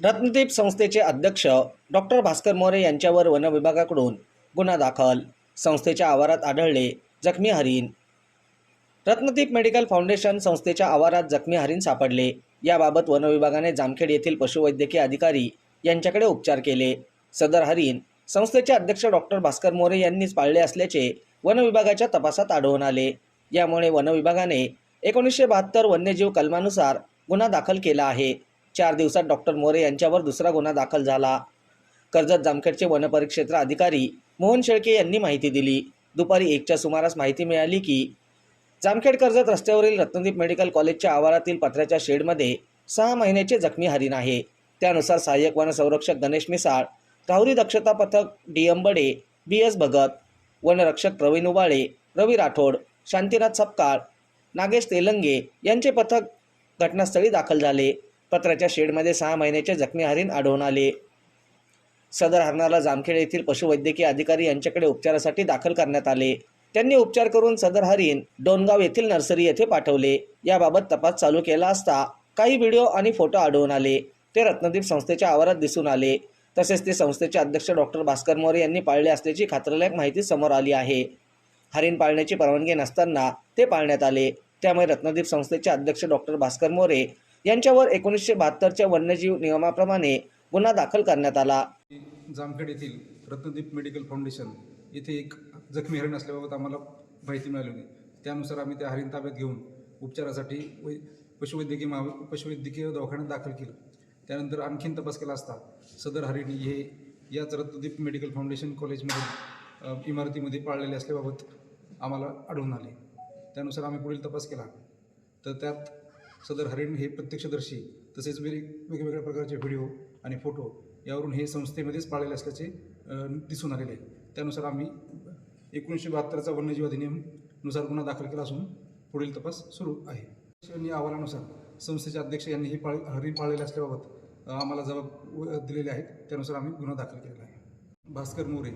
रत्नदीप संस्थेचे अध्यक्ष डॉक्टर भास्कर मोरे यांच्यावर वनविभागाकडून गुन्हा दाखल. संस्थेच्या आवारात आढळले जखमी हरिण. रत्नदीप मेडिकल फाउंडेशन संस्थेच्या आवारात जखमी हरिण सापडले. याबाबत वनविभागाने जामखेड येथील पशुवैद्यकीय अधिकारी यांच्याकडे उपचार केले. सदर हरिण संस्थेचे अध्यक्ष डॉक्टर भास्कर मोरे यांनीच पाळले असल्याचे वनविभागाच्या तपासात आढळून आले. यामुळे वनविभागाने एकोणीसशे बहात्तर वन्यजीव कलमानुसार गुन्हा दाखल केला आहे. चार दिवसात डॉक्टर मोरे यांच्यावर दुसरा गुन्हा दाखल झाला. कर्जत जामखेडचे वनपरिक्षेत्र अधिकारी मोहन शेळके यांनी माहिती दिली. दुपारी एकच्या सुमारास माहिती मिळाली की जामखेड कर्जत रस्त्यावरील रत्नदीप मेडिकल कॉलेजच्या आवारातील पत्र्याच्या शेडमध्ये सहा महिन्याचे जखमी हरिण आहे. त्यानुसार सहाय्यक वनसंरक्षक गणेश मिसाळ राहुरी दक्षता पथक D M Bade B S Bhagat वनरक्षक प्रवीण उबाळे रवी राठोड शांतीनाथ सपकाळ नागेश तेलंगे यांचे पथक घटनास्थळी दाखल झाले. पत्राच्या शेडमध्ये सहा महिन्याचे जखमी हरिण आढळून आले. सदर हरणाला जामखेड येथील पशुवैद्यकीय अधिकारी यांच्याकडे उपचारासाठी दाखल करण्यात आले. त्यांनी उपचार करून सदर हरिण डोनगाव येथील नर्सरी येथे पाठवले. याबाबत तपास चालू केला असता काही व्हिडिओ आणि फोटो आढळून आले. ते रत्नदीप संस्थेच्या आवारात दिसून आले. तसेच ते संस्थेचे अध्यक्ष डॉक्टर भास्कर मोरे यांनी पाळले असल्याची खात्रलायक माहिती समोर आली आहे. हरिण पाळण्याची परवानगी नसताना ते पाळण्यात आले. त्यामुळे रत्नदीप संस्थेचे अध्यक्ष डॉक्टर भास्कर मोरे यांच्यावर एकोणीसशे बहात्तरच्या वन्यजीव नियमाप्रमाणे गुन्हा दाखल करण्यात आला. जामखेड येथील रत्नदीप मेडिकल फाउंडेशन येथे एक जखमी हरिण असल्याबाबत आम्हाला माहिती मिळाली होती त्यानुसार आम्ही त्या हरिण ताब्यात घेऊन उपचारासाठी वै पशुवैद्यकीय महा पशुवैद्यकीय दवाखान्यात दाखल केलं. त्यानंतर आणखीन तपास केला असता सदर हरिण हे याच रत्नदीप मेडिकल फाउंडेशन कॉलेजमधील इमारतीमध्ये पाळलेले असल्याबाबत आम्हाला आढळून आले. त्यानुसार आम्ही पुढील तपास केला. तर त्यात सदर हरिण हे प्रत्यक्षदर्शी तसेच वेग वेगवेगळ्या प्रकारचे व्हिडिओ आणि फोटो यावरून हे संस्थेमध्येच पाळलेले असल्याचे दिसून आलेले आहे. त्यानुसार आम्ही एकोणीसशे बहात्तरचा वन्यजीव अधिनियमनुसार गुन्हा दाखल केला असून पुढील तपास सुरू आहे. अहवालानुसार संस्थेचे अध्यक्ष यांनी हे पाळ हरिण पाळलेले असल्याबाबत आम्हाला जबाब दिलेले आहेत. त्यानुसार आम्ही गुन्हा दाखल केलेला आहे. भास्कर मोरे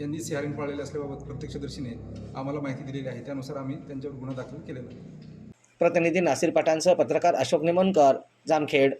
यांनी हे हरिण पाळलेले असल्याबाबत प्रत्यक्षदर्शीने आम्हाला माहिती दिलेली आहे. त्यानुसार आम्ही त्यांच्यावर गुन्हा दाखल केलेला आहे. प्रतिनिधी नासिर पठाणसह पत्रकार अशोक निमोणकर जामखेड.